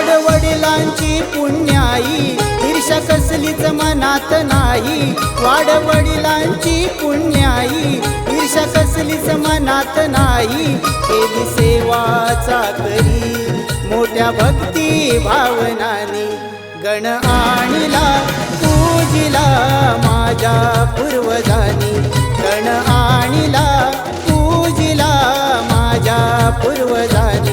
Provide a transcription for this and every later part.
वडिलांची पुण्याई ईर्षा कसलीच मनात नाही. वाड वडिलांची पुण्याई ईर्षा कसलीच मनात नाही. केली सेवाचा करी मोठ्या भक्ती भावनानी गण आणला. पूजिला माझ्या पूर्वजानी. गण आणला पूजिला माझ्या पूर्वजानी.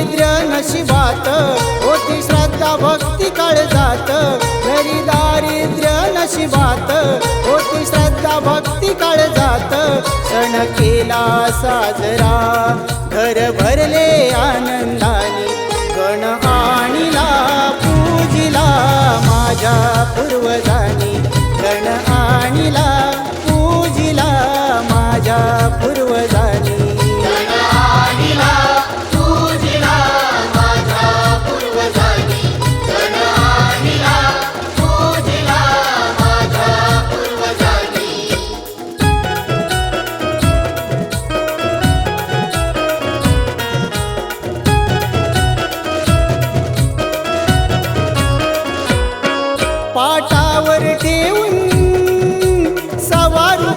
दारिद्र्य नशिबात होती श्रद्धा भक्ती काळजात. घरी दारिद्र्य नशिबात होती श्रद्धा भक्ती काळजात. सण केला साजरा घर भरले आनंदाने.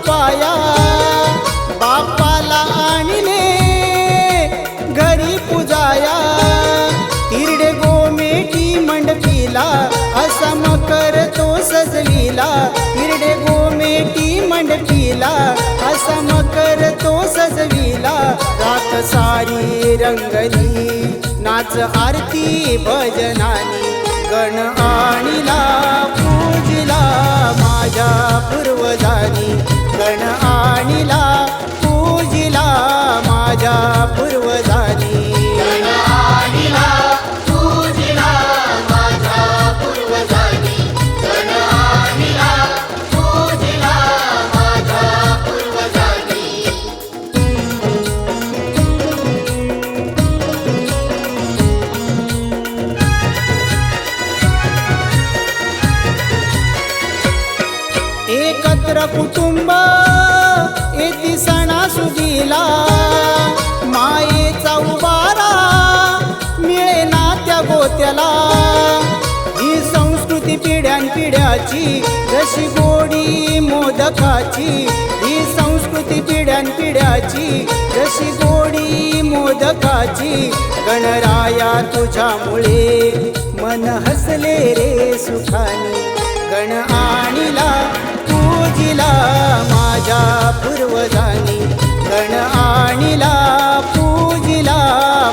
पाया. बापाला आणले घरी पुजाया. तिरडे गोमेटी मंडपीला असा मकर तो सजलीला. तिरडे गोमेटी मंडपीला असा मकर तो सजविला रात सारी रंगली नाच आरती भजनानी. गण आणिला पूजिला माझ्या पूर्वजानी. कुटुंब येती सणासुदीला मायेचा उबारा मिळे ना त्या गोत्याला. ही संस्कृती पिढ्यानपिढ्याची जशी गोडी मोदकाची. ही संस्कृती पिढ्यानपिढ्याची जशी गोडी मोदकाची. गणराया तुझ्यामुळे मन हसले रे सुखानी. गण आणिला पूजिला माझ्या पूर्वजानी. गण आणला पूजिला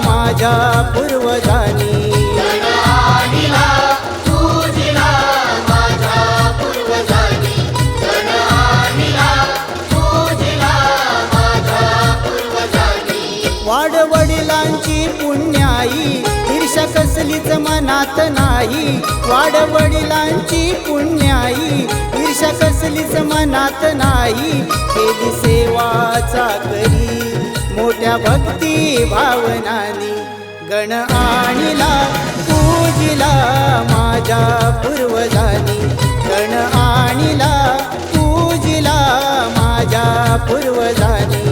माझ्या पूर्वजानी. वाड वडिलांची पुण्याई ईर्षा कसलीच मनात नाही. वाड वडिलांची पुण्याई मनात नाही केली सेवाचा करी मोठ्या भक्ती भावनानी गण आणिला पूजिला माझ्या पूर्वजानी. गण आणिला पूजिला माझ्या पूर्वजानी.